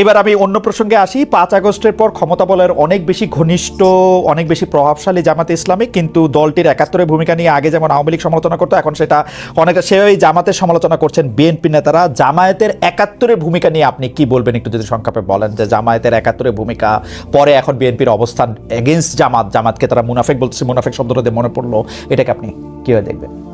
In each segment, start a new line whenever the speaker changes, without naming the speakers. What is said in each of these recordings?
এবার আমি অন্য প্রসঙ্গে আসি। পাঁচ আগস্টের পর ক্ষমতা বলের অনেক বেশি ঘনিষ্ঠ, অনেক বেশি প্রভাবশালী জামাতে ইসলামী কিন্তু দলটির একাত্তরের ভূমিকা নিয়ে আগে যেমন আওয়ামী লীগ সমালোচনা করতো, এখন সেটা অনেকটা সে ওই জামাতের সমালোচনা করছেন বিএনপি নেতারা। জামায়াতের একাত্তরের ভূমিকা নিয়ে আপনি কি বলবেন? একটু যদি সংক্ষেপে বলেন যে জামায়াতের একাত্তরের ভূমিকা, পরে এখন বিএনপির অবস্থান এগেনস্ট জামাত, জামাতকে তারা মুনাফেক বলতেছে, মুনাফেক শব্দটা দিয়ে মনে পড়ল। এটাকে আপনি কীভাবে দেখবেন?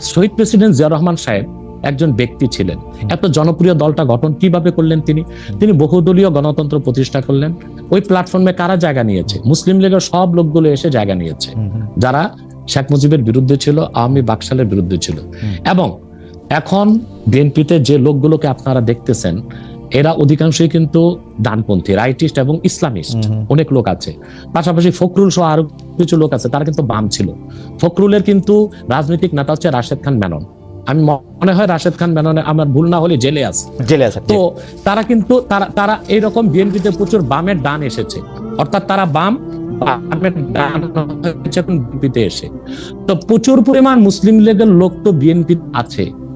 শহীদ প্রেসিডেন্ট জিয়া রহমান সাহেব একজন ব্যক্তি ছিলেন। এত জনপ্রিয় দলটা গঠন কীভাবে করলেন তিনি? তিনি বহুদলীয় গণতন্ত্র প্রতিষ্ঠা করলেন। ওই প্ল্যাটফর্মে কারা জায়গা নিয়েছে? মুসলিম লীগের সব লোকগুলো এসে জায়গা নিয়েছে। যারা শেখ মুজিবের বিরুদ্ধে ছিল আওয়ামী বাকশালের বিরুদ্ধে ছিল। এবং এখন বিএনপিতে যে লোকগুলোকে আপনারা দেখতেছেন এরা অধিকাংশই কিন্তু ডানপন্থী রাইটিস্ট এবং ইসলামিস্ট। অনেক লোক আছে। পাশাপাশি ফখরুল সহ আরও কিছু লোক আছে তারা কিন্তু বাম ছিল। ফখরুলের কিন্তু রাজনৈতিক নেতা হচ্ছে রাশেদ খান মেনন। আমি মনে হয় রাশেদ খান মেননে আমার ভুল না হলে জেলে আছে।
জেলে আছেন জি।
তো তারা কিন্তু তারা তারা এইরকম বিএনপিতে প্রচুর বামের ডান এসেছে। অর্থাৎ তারা বাম বিএনপিতে এসে। তো প্রচুর পরিমাণ মুসলিম লীগের লোক তো বিএনপি আছে।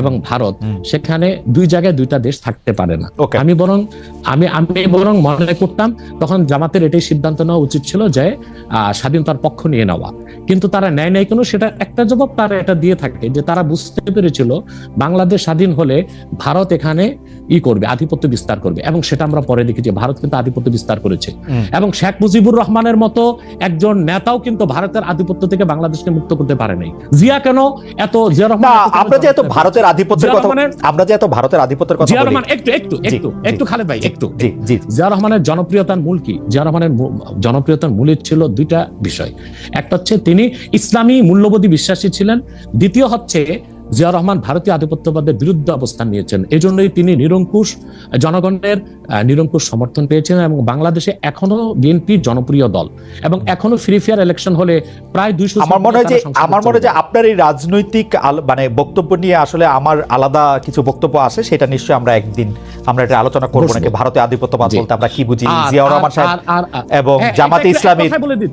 এবং ভারত সেখানে দুই জায়গায় দুইটা দেশ থাকতে পারে না। আমি বরং আমি আমি বরং মনে করতাম তখন জামাতের এটাই সিদ্ধান্ত নেওয়া উচিত ছিল যে স্বাধীনতার পক্ষ নিয়ে নেওয়া। কিন্তু তারা নেয় নাই কেন সেটা একটা জবাব তারা এটা দিয়ে থাকে যে তারা বুঝতে পেরেছিল বাংলাদেশ স্বাধীন হলে ভারত এখানে ই করবে আধিপত্য বিস্তার করবে এবং সেটা আমরা পরে দেখেছি ভারত কিন্তু আধিপত্য বিস্তার করেছে। এবং শেখ মুজিবুর রহমানের মতো একজন নেতাও কিন্তু ভারতের আধিপত্য থেকে বাংলাদেশকে মুক্ত করতে পারে নাই। জিয়া কেন এত জিয়া রহমান
আমরা যে এত
জনপ্রিয়?
ভারতের আধিপত্যের কথা আমরা যে এত ভারতের আধিপত্যের কথা বলি।
একটু একটু একটু। একটু খালেদ ভাই একটু।
জি জি।
জিয়া রহমানের জনপ্রিয়তার মূল কি? জিয়া রহমানের জনপ্রিয়তার মূলে ছিল দুইটা বিষয়। একটা হচ্ছে তিনি ইসলামী মূল্যবোধী বিশ্বাসী ছিলেন। দ্বিতীয় হচ্ছে জিয়া রহমান ভারতীয় আধিপত্যবাদের বিরুদ্ধে অবস্থান নিয়েছেন। এই জন্যই তিনি নিরঙ্কুশ জনগণের নিরঙ্কুশ সমর্থন পেয়েছেন এবং বাংলাদেশে এখনও বিএনপি জনপ্রিয় দল। এবং এখনও ফ্রি ফেয়ার ইলেকশন হলে প্রায় দুইশো
আমার মনে হয় যে আমার মনে হয় যে আপনার এই রাজনৈতিক মানে বক্তব্য নিয়ে আসলে আমার আলাদা কিছু বক্তব্য আছে সেটা নিশ্চয়ই আমরা একদিন আমরা এটা আলোচনা করব নাকি ভারতে আধিপত্যবাদ বলতে আমরা কি বুঝি? জিয়াউর রহমান সাহেব এবং
হ্যাঁ,
জামাতে
দিচ্ছি।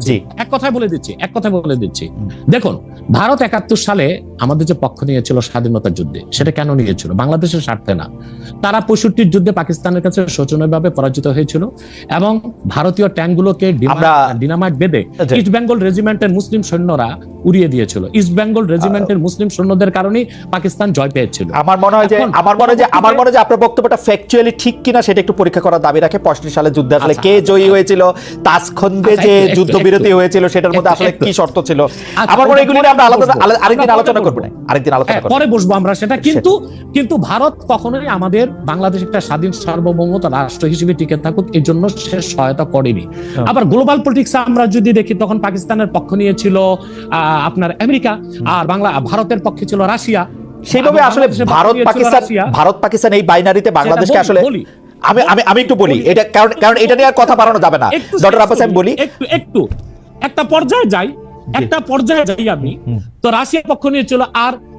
জি।
এক কথায় বলে দিচ্ছি এক কথায় বলে দিচ্ছি। দেখুন ভারত একাত্তর সালে আমাদের যে পক্ষ নিয়েছিল স্বাধীনতার যুদ্ধে সেটা কেন নিয়েছিল? বাংলাদেশের স্বার্থে না। তারা পঁয়ষট্টির যুদ্ধে পাকিস্তানের কাছে শোচনীয়ভাবে পরাজিত হয়েছিল এবং ভারতীয় ট্যাঙ্কগুলোকে ডিনামাইট বেঁধে। ইস্ট বেঙ্গল রেজিমেন্টের মুসলিম সৈন্যরা উড়িয়ে দিয়েছিল। ইস্ট বেঙ্গল রেজিমেন্টের মুসলিম সৈন্যদের কারণেই পাকিস্তান জয় পেয়েছিল।
আমার মনে হয় যে আমার মনে হয় যে আমার মনে হয় যে আপনার বক্তব্যটা ফ্যাকচুয়ালি ঠিক কিনা সেটা একটু পরীক্ষা করার দাবি রাখে। পঁয়ষট্টি সালে যুদ্ধে আসলে
আচ্ছা,
কে জয়ী
আচ্ছা।
হয়েছিল? তাসখন্দে
আচ্ছা,
যে যুদ্ধবিরতি হয়েছিল সেটার মধ্যে আসলে কি শর্ত ছিল?
আচ্ছা,
আমার মনে এগুলি আমরা আলাদা আরেকদিন আলোচনা করব না। আরেকদিন আলোচনা
হ্যাঁ, পরে বসবো আমরা সেটা। কিন্তু কিন্তু ভারত কখনোই আমাদের বাংলাদেশ একটা স্বাধীন সার্বভৌমত রাষ্ট্র হিসেবে টিকে থাকুক এই জন্য সে সহায়তা করেনি।
হ্যাঁ।
আবার গ্লোবাল পলিটিক্স আমরা যদি দেখি তখন পাকিস্তানের পক্ষ নিয়েছিল আহ, আপনার আমেরিকা আর বাংলা ভারতের পক্ষে ছিল রাশিয়া।
সেইভাবে আসলে ভারত পাকিস্তান। ভারত পাকিস্তান এই বাইনারিতে বাংলাদেশকে আসলে আমি আমি আমি একটু বলি। এটা কারণ কারণ এটা নিয়ে আর কথা বাড়ানো যাবে না। ডক্টর আব্বাস আমি বলি।
একটু একটু। একটা পর্যায়ে যাই একটা পর্যায়ে যাই আমি। তো রাশিয়ার পক্ষ নিয়ে চলো আর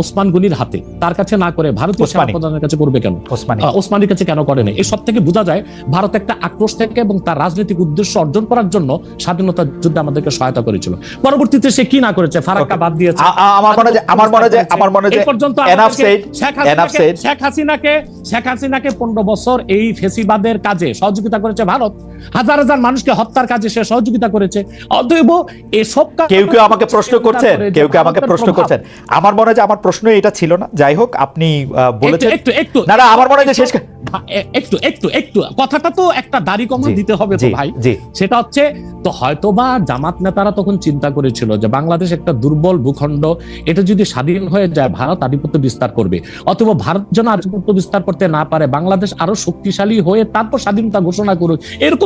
ওসমান গনির হাতে। তার কাছে না করে ভারতীয়
ওসমানী।
সেনাপ্রধানের কাছে করবে কেন? ওসমানীর কাছে কেন করে না এই সব থেকে বোঝা যায় ভারত একটা আক্রোশ থেকে এবং তার রাজনৈতিক উদ্দেশ্য অর্জন করার জন্য স্বাধীনতা যুদ্ধে আমাদেরকে সহায়তা করেছিল। পরবর্তীতে সে কি না করেছে? ফারাক্কা বাদ দিয়েছে।
আমার মনে হয় আমার মনে হয় আমার মনে হয়
পর্যন্ত শেখ হাসিনাকে শেখ হাসিনাকে শেখ হাসিনাকে পনেরো বছর এই ফেসিবাদের কাজে সহযোগিতা করেছে ভারত। হাজার হাজার মানুষকে হত্যার কাজে সে সহযোগিতা করেছে। অতএব এসব
কেউ কেউ আমাকে প্রশ্ন করছেন? কেউ কেউ আমাকে প্রশ্ন করছেন? আমার মনে হয় যে আমার প্রশ্ন এটা ছিল না। যাই হোক আপনি বলেছেন।
একটু একটু
না না আমার মনে হয় যে শেষ
একটু একটু একটু। কথাটা তো একটা দাড়ি কমা দিতে হবে তো ভাই। সেটা হচ্ছে তো হয়তোবা জামাত নেতারা তখন চিন্তা করেছিল যে বাংলাদেশ একটা দুর্বল ভূখণ্ড এটা যদি স্বাধীন হয়ে যায় ভারত আধিপত্য বিস্তার করবে। অথবা ভারত যেন আধিপত্য বিস্তার করতে না পারে বাংলাদেশ আরও শক্তিশালী হয়ে তারপর স্বাধীনতা ঘোষণা করুক এরকম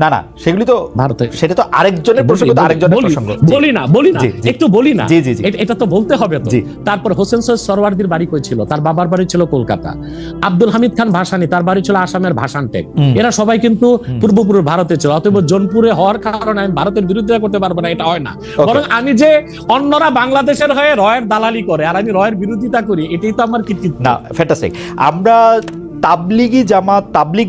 না না সেগুলি তো
ভারতে
সেটা তো আরেকজনের প্রসঙ্গ আরেকজনের প্রসঙ্গ।
বলি না বলি না। একটু বলি না।
জি, জি।
এটা তো বলতে হবে তো। তারপর হোসেন সৈয়দ সরওয়ার্দির বাড়ি কই ছিল? তার বাবার বাড়ি ছিল কলকাতা। আব্দুল হামিদ খান ভাসানি তার বাড়ি ছিল আসামের ভাসান টেক
হুম।
এরা সবাই কিন্তু পূর্বপুর ভারতে ছিল। অতএব জোনপুরে হওয়ার কারণে আমি ভারতের বিরুদ্ধে করতে পারব না এটা হয় না। বরং আমি যে অন্যরা বাংলাদেশের হয়ে রয়ের দালালি করে আর আমি রয়ের বিরোধিতা করি এটাই তো আমার কৃতিত্ব।
না আমরা তাবলিগি জামাত তাবলিগ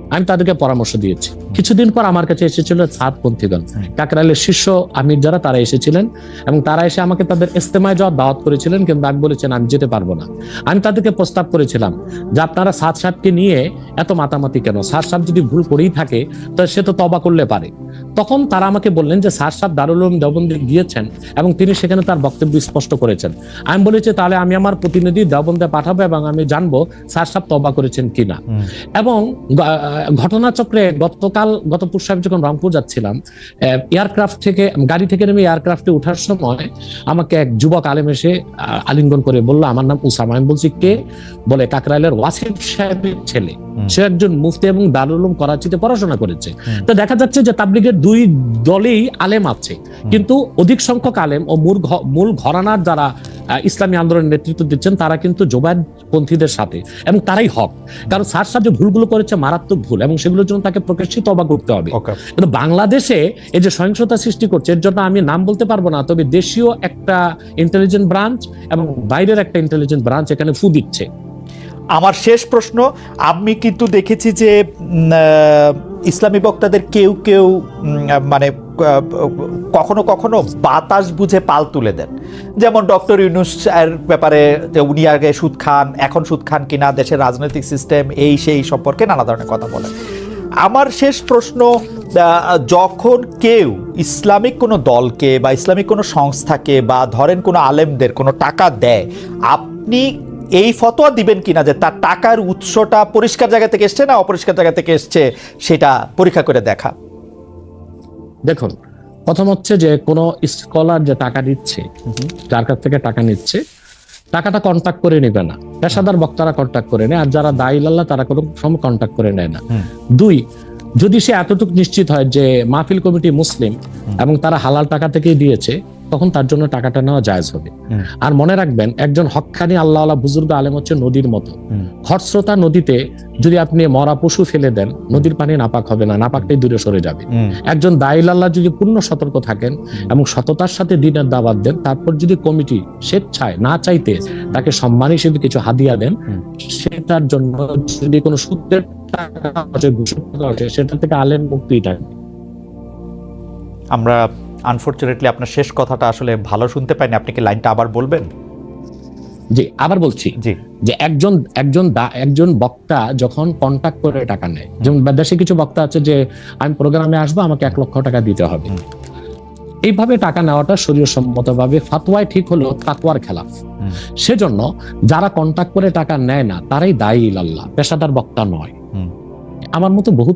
আমি তাদেরকে পরামর্শ দিয়েছি। কিছুদিন পর আমার কাছে এসেছিল সাতপন্থীগণ
হুম।
কাকরাইলের শীর্ষ আমির যারা তারা এসেছিলেন এবং তারা এসে আমাকে তাদের ইস্তেমায় যাওয়ার দাওয়াত করেছিলেন কিন্তু আমি বলেছেন আমি যেতে পারব না। আমি তাদেরকে প্রস্তাব করেছিলাম যে আপনারা সাত সাতকে নিয়ে এত মাতামাতি কেন? সাত সাত যদি ভুল করেই থাকে তো সে তো তবা করলে পারে। তখন তারা আমাকে বললেন যে সাত সাত দারুল উলুম দেওবন্দে গিয়েছেন এবং তিনি সেখানে তার বক্তব্য স্পষ্ট করেছেন। আমি বলেছি তাহলে আমি আমার প্রতিনিধি দেওবন্দে পাঠাবো এবং আমি জানব সার সাহেব তবা করেছেন কিনা? এবং ঘটনাচক্রে গতকাল গত আমি যখন রংপুর যাচ্ছিলাম এয়ারক্রাফট থেকে গাড়ি থেকে নেমে এয়ারক্রাফটে ওঠার সময় আমাকে এক যুবক আলেম এসে আলিঙ্গন করে বলল আমার নাম উসামা। আমি বলছি কে? বলে কাকরাইলের ওয়াসিফ সাহেবের ছেলে। সে একজন মুফতি এবং দারুল উলুম করাচিতে পড়াশোনা করেছে। তো দেখা যাচ্ছে যে তাবলিগের দুই দলেই আলেম আছে। কিন্তু অধিক সংখ্যক আলেম ও মূল মূল ঘরানার যারা ইসলামী আন্দোলনের নেতৃত্ব দিচ্ছেন তারা কিন্তু জোবায়দপন্থীদের সাথে। এবং তারাই হক। কারণ স্যার সাহেব যে ভুলগুলো করেছে মারাত্মক ভুল এবং সেগুলোর জন্য তাকে প্রকাশিত অবাক করতে হবে। কিন্তু বাংলাদেশে এই যে সহিংসতা সৃষ্টি করছে এর জন্য আমি নাম বলতে পারব না তবে দেশীয় একটা ইন্টেলিজেন্ট ব্রাঞ্চ এবং বাইরের একটা ইন্টেলিজেন্ট ব্রাঞ্চ এখানে ফু দিচ্ছে।
আমার শেষ প্রশ্ন আমি কিন্তু দেখেছি যে ইসলামী বক্তাদের কেউ কেউ মানে কখনো কখনো বাতাস বুঝে পাল তুলে দেন। যেমন ডক্টর ইউনুস এর ব্যাপারে উনি আগে সুদ খান, এখন সুদ খান কিনা, দেশের রাজনৈতিক সিস্টেম এই সেই সম্পর্কে নানা ধরনের কথা বলেন। আমার শেষ প্রশ্ন যখন কেউ ইসলামিক কোনো দলকে বা ইসলামিক কোনো সংস্থাকে বা ধরেন কোনো আলেমদের কোনো টাকা দেয়, আপনি এই ফতোয়া দিবেন কিনা যে তার টাকার উৎসটা পরিষ্কার জায়গা থেকে এসছে না অপরিষ্কার জায়গা থেকে এসছে, সেটা পরীক্ষা করে দেখা।
দেখুন প্রথম হচ্ছে যে কোনো স্কলার যে টাকা দিচ্ছে যার কাছ থেকে টাকা নিচ্ছে টাকাটা কন্ট্যাক্ট করে নেবে না। পেশাদার বক্তারা কন্ট্যাক্ট করে নেয় আর যারা দায়ী লাল্লা তারা কোনো সময় কন্ট্যাক্ট করে নেয় না। দুই যদি সে এতটুকু নিশ্চিত হয় যে মাহফিল কমিটি মুসলিম এবং তারা হালাল টাকা থেকেই দিয়েছে তখন তার জন্য টাকাটা নেওয়া জায়েজ হবে। আর মনে রাখবেন একজন হক্কানি আল্লাহ বুজুর্গ আলেম হচ্ছে নদীর মতো। খরস্রোতা নদীতে যদি আপনি মরা পশু ফেলে দেন নদীর পানি নাপাক হবে না নাপাকটাই দূরে সরে যাবে। একজন দায়িল আল্লাহ যদি পূর্ণ সতর্ক থাকেন এবং সততার সাথে দিনের দাবাত দেন তারপর যদি কমিটি স্বেচ্ছায় না চাইতে তাকে সম্মান হিসেবে কিছু হাদিয়া দেন সেটার জন্য যদি কোনো সূত্রের টাকা সেটা থেকে আলেম মুক্তি থাকে।
আমরা আনফর্চুনেটলি আপনার শেষ কথাটা আসলে ভালো শুনতে পাইনি। আপনি কি লাইনটা আবার বলবেন?
জি আবার বলছি
জি।
যে একজন একজন একজন বক্তা যখন কন্টাক্ট করে টাকা নেয় যেমন দেশে কিছু বক্তা আছে যে আমি প্রোগ্রামে আসব আমাকে এক লক্ষ টাকা দিতে হবে। এইভাবে টাকা নেওয়াটা শরীর সম্মতভাবে ফাতোয়ায় ঠিক হলো তাকওয়ার খেলাফ। সেজন্য যারা কন্টাক্ট করে টাকা নেয় না তারাই দায়ী আল্লাহ পেশাদার বক্তা নয়। আমার মতো বহু